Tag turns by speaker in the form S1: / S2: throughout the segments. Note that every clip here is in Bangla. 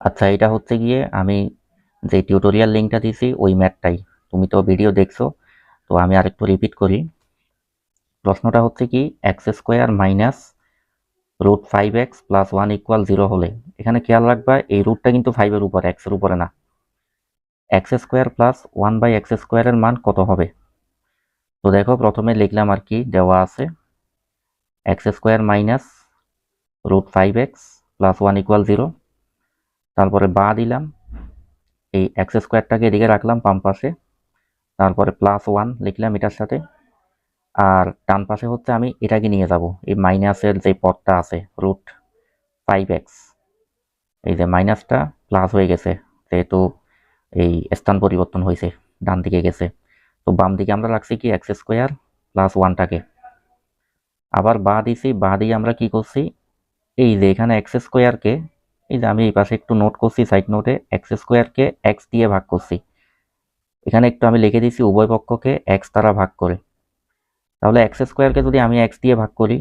S1: আচ্ছা এটা হচ্ছে গিয়ে আমি যে টিউটোরিয়াল লিঙ্কটা দিছি ওই ম্যাথটাই। তুমি তো ভিডিও দেখছ, তো আমি আরেকটু রিপিট করি। প্রশ্নটা হচ্ছে কি x square minus root five x plus one equal zero হলে, এখানে খেয়াল রাখবা, এই রুটটা কিন্তু ফাইভের উপরে এক্সের উপরে না। X square plus one by x স্কোয়ারের মান কত হবে? তো দেখো, প্রথমে লিখলাম আর কি, দেওয়া আছে x square minus root five x plus one equal zero তারপরে বা দিলাম, এই এক্স স্কোয়ারটাকে এদিকে রাখলাম বাম পাশে, তারপরে প্লাস ওয়ান লিখলাম এটার সাথে, আর ডান পাশে হচ্ছে আমি এটাকে নিয়ে যাব, এই মাইনাসের যে পদটা আছে রুট ফাইভ এক্স এই যে মাইনাসটা প্লাস হয়ে গেছে, যেহেতু এই স্থান পরিবর্তন হয়েছে, ডান দিকে গেছে, তো বাম দিকে আমরা রাখছি কি এক্স স্কোয়ার প্লাস ওয়ানটাকে আবার বা দিছি, বা দিয়ে আমরা কি করছি, এই যে এখানে এক্স স্কোয়ারকে এই যে আমি এই পাশে একটু নোট করছি সাইড নোটে এক্স স্কোয়ারকে এক্স দিয়ে ভাগ করছি। এখানে একটু আমি লিখে দিছি উভয় পক্ষকে এক্স দ্বারা ভাগ করে। তাহলে এক্স স্কোয়ারকে যদি আমি এক্স দিয়ে ভাগ করি,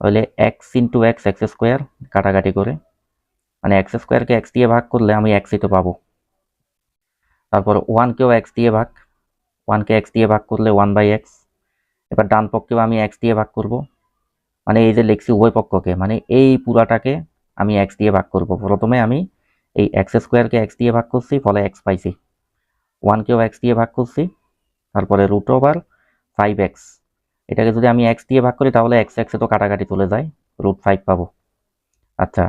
S1: তাহলে x into x x square কাটাকাটি করে মানে এক্স স্কোয়ারকে এক্স দিয়ে ভাগ করলে আমি এক্সই তো পাবো। তারপর ওয়ানকেও এক্স দিয়ে ভাগ ওয়ানকে এক্স দিয়ে ভাগ করলে ওয়ান বাই এক্স এবার ডান পক্ষেও আমি এক্স দিয়ে ভাগ করব। মানে এই যে লিখছি উভয় পক্ষকে মানে এই পুরাটাকে আমি এক্স দিয়ে ভাগ করব। প্রথমে আমি এই এক্স স্কোয়ারকে এক্স দিয়ে ভাগ করছি, ফলে এক্স পাইছি। ওয়ানকেও এক্স দিয়ে ভাগ করছি, তারপরে রুট ওভার ফাইভ এক্স এটাকে যদি আমি এক্স দিয়ে ভাগ করি, তাহলে এক্স এক্সে তো কাটাকাটি চলে যায় রুট ফাইভ পাবো। আচ্ছা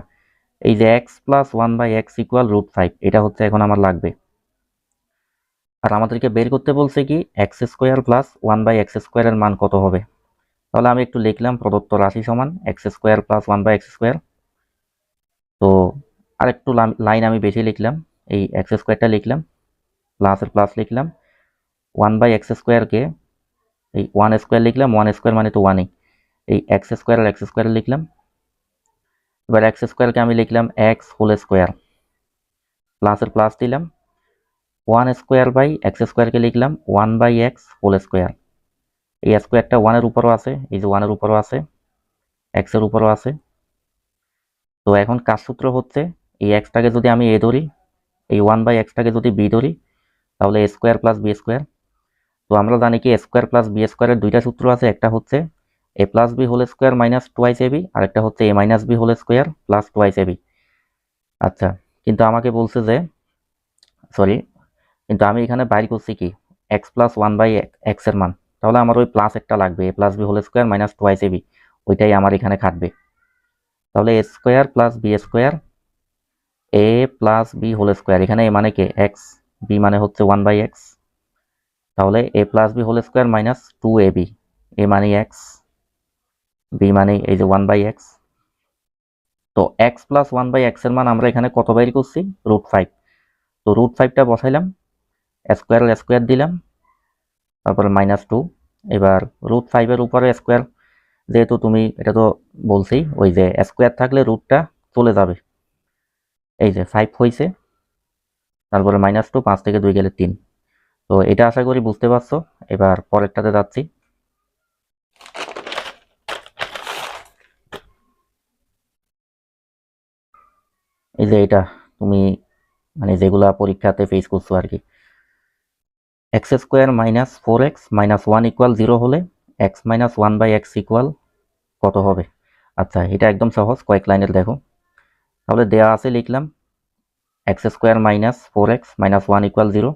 S1: এই যে x plus one by x equal root five এটা হচ্ছে এখন আমার লাগবে। আর আমাদেরকে বের করতে বলছে কি x square plus one by x স্কোয়ারের মান কত হবে? তাহলে আমি একটু লিখলাম প্রদত্ত রাশি সমান x square plus one by x square তো আরেকটু লাইন আমি বেশি লিখলাম, এই এক্স স্কোয়ারটা লিখলাম প্লাসের প্লাস লিখলাম ওয়ান বাই এক্স স্কোয়ারকে এই ওয়ান স্কোয়ার লিখলাম ওয়ান স্কোয়ার মানে তো ওয়ানই এই এক্স স্কোয়ার আর এক্স স্কোয়ার লিখলাম, এবার এক্স স্কোয়ারকে আমি লিখলাম এক্স হোল স্কোয়ার প্লাসের প্লাস দিলাম ওয়ান স্কোয়ার বাই এক্স স্কোয়ারকে লিখলাম one by x whole square এই স্কোয়ারটা ওয়ানের উপরও আছে, এই যে ওয়ানের উপরও আছে এক্সের উপরও আছে তো এখন কাজসূত্র হচ্ছে? এই এক্সটাকে যদি আমি এ ধরি, এই ওয়ান বাই এক্সটাকে যদি বি ধরি, তাহলে A square plus B square তো আমরা জানি কি স্কোয়ার প্লাস বি স্কোয়ারের দুইটা সূত্র আছে, একটা হচ্ছে A plus B whole square minus twice A B আর একটা হচ্ছে A minus B whole square plus twice A B আচ্ছা কিন্তু আমাকে বলছে যে সরি কিন্তু আমি এখানে বাইর করছি কি এক্স প্লাস ওয়ান বাই এক্সের মান। তাহলে আমার ওই প্লাস একটা লাগবে A plus B whole square minus twice A B ওইটাই আমার এখানে খাটবে। তাহলে A square plus B square A plus B whole square এখানে এ মানে কে? এক্স বি মানে হচ্ছে ওয়ান বাই এক্স তাহলে A plus B whole square minus two A B A মানে এক্স বি মানে এই যে ওয়ান বাই এক্স তো এক্স প্লাস ওয়ান বাই এক্সের মান আমরা এখানে কত বাইর করছি? রুট ফাইভ তো রুট ফাইভটা বসাইলাম স্কোয়ার স্কোয়ার দিলাম, তারপরে মাইনাস টু এবার রুট ফাইভের উপরে স্কোয়ার যেহেতু তুমি এটা তো বলছি ওই যে স্কোয়ার থাকলে রুটটা চলে যাবে। এই যে ফাইভ হয়েছে তারপরে মাইনাস টু পাঁচ থেকে দুই গেলে তিন। তো এটা আশা করি বুঝতে পারছ। এবার পরেরটাতে যাচ্ছি। এই যে এটা তুমি মানে যেগুলা পরীক্ষাতে ফেস করছ আর কি। X square minus four x minus one equal zero হলে x minus one by x equal কত হবে? আচ্ছা এটা একদম সহজ, কয়েক লাইনের দেখো। তাহলে দেয়া আছে লিখলাম x square minus four x minus one equal zero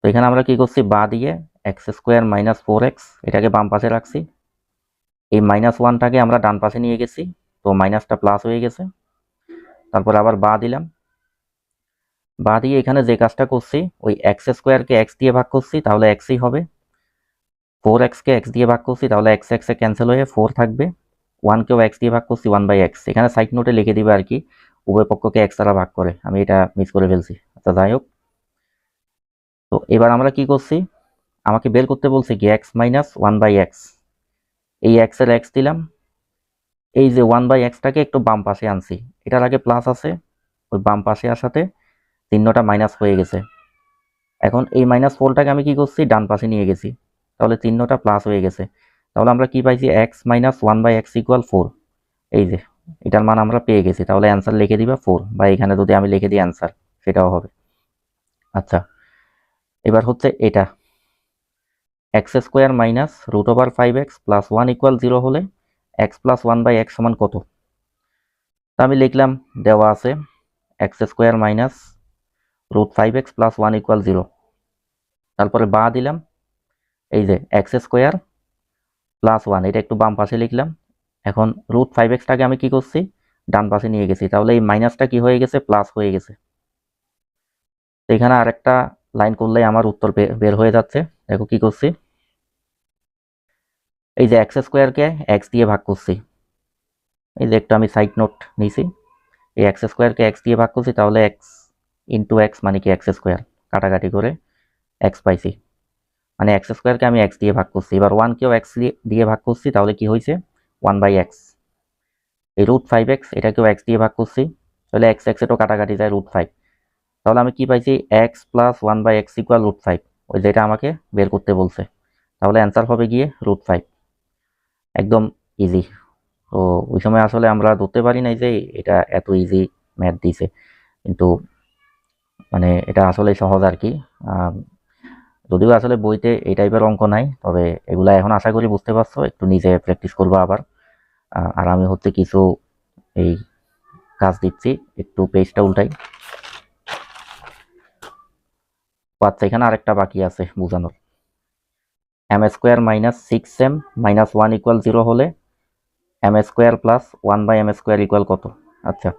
S1: তো এখানে আমরা কি করছি? বা দিয়ে x square minus four x এটাকে বাম পাশে রাখছি। এই মাইনাস ওয়ানটাকে আমরা ডান পাশে নিয়ে গেছি, তো মাইনাসটা প্লাস হয়ে গেছে। তারপর আবার বা দিলাম। বা দিয়ে এখানে যে কাজটা করছি, ওই এক্স স্কোয়ারকে এক্স দিয়ে ভাগ করছি, তাহলে এক্সই হবে। ফোর এক্সকে এক্স দিয়ে ভাগ করছি, তাহলে এক্স এক্সে ক্যান্সেল হয়ে ফোর থাকবে। ওয়ানকেও এক্স দিয়ে ভাগ করছি, ওয়ান বাই এক্স। এখানে সাইড নোটে লিখে দিবে আর কি, উভয় পক্ষকে এক্স দ্বারা ভাগ করে। আমি এটা মিস করে ফেলছি। আচ্ছা যাই হোক। তো এবার আমরা কি করছি? আমাকে বের করতে বলছে কি, x minus one by x. এই এক্সের এক্স দিলাম। এই যে ওয়ান বাই এক্সটাকে একটু বাম পাশে আনছি। এটার আগে প্লাস আছে, ওই বাম পাশে আসাতে চিহ্নটা মাইনাস হয়ে গেছে। এখন এই মাইনাস ফোরটাকে আমি কি করছি? ডান পাশে নিয়ে গেছি। তাহলে চিহ্নটা প্লাস হয়ে গেছে। তাহলে আমরা কি পাইছি? X minus one by x equal four এই যে, এটার মান আমরা পেয়ে গেছি। তাহলে অ্যান্সার লিখে দিবা ফোর বা এখানে যদি আমি লিখে দিই অ্যান্সার সেটাও হবে। আচ্ছা এবার হচ্ছে এটা। X square minus root over five x plus one equal zero হলে x plus one by x সমান কত? তা আমি লিখলাম, দেওয়া আছে x square minus root five x plus one equal zero তারপরে বা দিলাম এই যে এক্স স্কোয়ার প্লাস ওয়ান, এটা একটু বাম পাশে লিখলাম। এখন রুট ফাইভ এক্সটাকে আমি কি করছি? ডান পাশে নিয়ে গেছি। তাহলে এই মাইনাসটা কি হয়ে গেছে? প্লাস হয়ে গেছে। এখানে আরেকটা লাইন করলেই আমার উত্তর বের হয়ে যাচ্ছে। দেখো কি করছি? এই যে এক্স স্কোয়ারকে এক্স দিয়ে ভাগ করছি। এই যে একটু আমি সাইড নোট নিয়েছি এই এক্স স্কোয়ারকে এক্স দিয়ে ভাগ করছি, তাহলে এক্স ইন্টু এক্স মানে কি? X square. কাটাকাটি করে এক্স পাইছি। মানে এক্স স্কোয়ারকে আমি এক্স দিয়ে ভাগ করছি। এবার ওয়ানকেও এক্স দিয়ে ভাগ করছি, তাহলে কি হয়েছে? ওয়ান বাই এক্স এই রুট ফাইভ এক্স এটাকেও এক্স দিয়ে ভাগ করছি। তাহলে এক্স এক্স এটাও কাটাকাটি যায় রুট ফাইভ তাহলে আমি কি পাইছি? X plus one by x equal root five ওই যেটা আমাকে বের করতে বলছে। তাহলে অ্যান্সার হবে গিয়ে রুট ফাইভ একদম ইজি তো ওই সময় আসলে আমরা ধরতে পারি নাই যে এটা এত ইজি ম্যাথ দিছে। কিন্তু মানে এটা আসলে সহজ আর কি। যদিও আসলে বইতে এই টাইপের অঙ্ক নাই, তবে এগুলা এখন আশা করি বুঝতে পারছ, একটু নিজে প্র্যাকটিস করব আবার। আর আমি হচ্ছে কিছু এই কাজ দিচ্ছি, একটু পেজটা উল্টাই। আচ্ছা এখানে আরেকটা বাকি আছে বোঝানোর। M square minus six M minus one equal zero হলে M square plus one by M square equal কত? আচ্ছা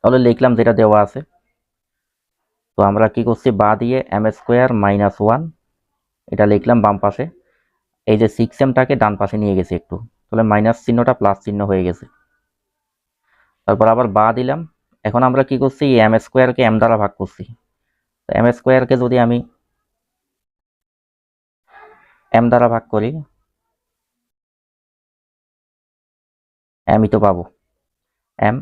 S1: তাহলে লিখলাম যেটা দেওয়া আছে। তো আমরা কি করছি? বা দিয়ে এম স্কোয়ার মাইনাস ওয়ান এটা লিখলাম বাম পাশে। এই যে সিক্স এমটাকে ডান পাশে নিয়ে গেছি একটু। তাহলে মাইনাস চিহ্নটা প্লাস চিহ্ন হয়ে গেছে। তারপর আবার বা দিলাম। এখন আমরা কি করছি? এম স্কোয়ারকে এম দ্বারা ভাগ করছি। এম স্কোয়ারকে যদি আমি এম দ্বারা ভাগ করি এমই তো পাবো। এম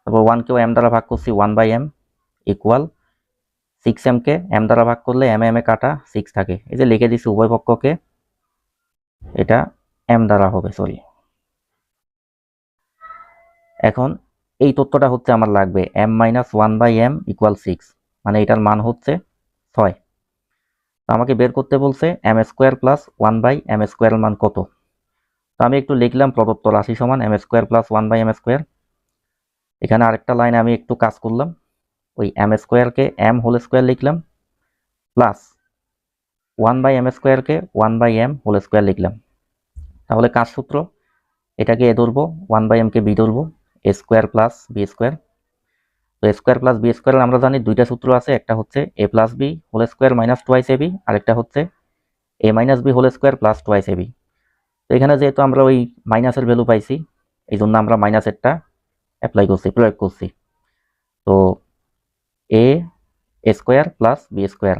S1: তারপর ওয়ানকেও এম দ্বারা ভাগ করছি one by M equal six MK M দ্বারা ভাগ করলে এম এম এ কাটা সিক্স থাকে। এই যে লিখে দিছি উভয় পক্ষকে, এটা এম দ্বারা হবে সরি এখন এই তথ্যটা হচ্ছে আমার লাগবে M minus one by M equal six মানে এটার মান হচ্ছে ছয়। তো আমাকে বের করতে বলছে M square plus one by M স্কোয়ারের মান কত? তো আমি একটু লিখলাম প্রদত্ত রাশি সমান M square plus one by M square এখানে আরেকটা লাইন আমি একটু কাজ করলাম। ওই এম স্কোয়ারকে এম হোল স্কোয়ার লিখলাম প্লাস ওয়ান বাই এম স্কোয়ারকে one by M whole square লিখলাম। তাহলে কাজ সূত্র? এটাকে এ ধরবো ওয়ান বাই এমকে বি ধরবো A square plus B square তো স্কোয়ার প্লাস বি স্কোয়ার আমরা জানি দুইটা সূত্র আছে, একটা হচ্ছে A plus B whole square minus twice A B আরেকটা হচ্ছে A minus B whole square plus twice A B তো এখানে যেহেতু আমরা ওই মাইনাসের ভ্যালু পাইছি এই জন্য আমরা মাইনাসেরটা অ্যাপ্লাই করছি, প্রয়োগ করছি। তো A square plus B square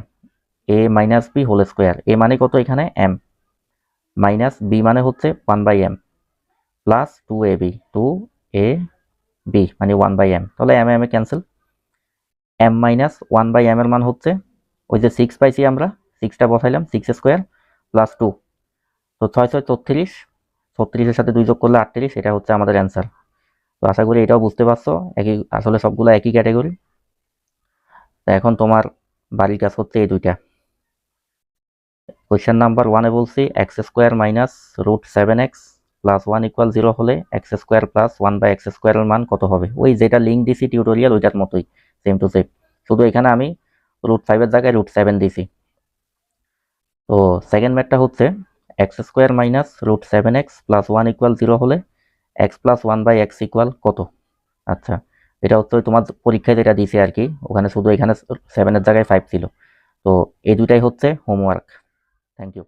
S1: A minus B whole square A মানে কত এখানে? এম মাইনাস বি মানে হচ্ছে one by M plus two A B two A B মানে ওয়ান বাই এম তাহলে M M A cancel M minus one by M এর মান হচ্ছে, ওই যে সিক্স পাইছি আমরা সিক্সটা বসাইলাম সিক্স স্কোয়ার প্লাস টু তো ছয় ছয় ছত্রিশ, ছত্রিশের সাথে দুই যোগ করলে আটত্রিশ, এটা হচ্ছে আমাদের অ্যান্সার তো আশা করি এটাও বুঝতে পারছ, একই আসলে সবগুলো একই ক্যাটাগরি তো এখন তোমার বাড়ির কাজ হচ্ছে এই দুইটা। কোয়েশ্চেন নাম্বার ওয়ানে বলছি x square minus root seven x plus one equal zero হলে x square plus one by x স্কোয়ারের মান কত হবে? ওই যেটা লিঙ্ক দিছি টিউটোরিয়াল ওইটার মতোই সেম টু সেম শুধু এখানে আমি রুট ফাইভের জায়গায় রুট সেভেন দিছি। তো সেকেন্ড ম্যাথটা হচ্ছে x square minus root seven x plus one equal zero হলে x plus one by x equal কত? আচ্ছা এটা হচ্ছে তোমার পরীক্ষায় যেটা দিছে আর কি, ওখানে শুধু এখানে সেভেনের জায়গায় ফাইভ ছিল। তো এই দুটাই হচ্ছে হোমওয়ার্ক থ্যাংক ইউ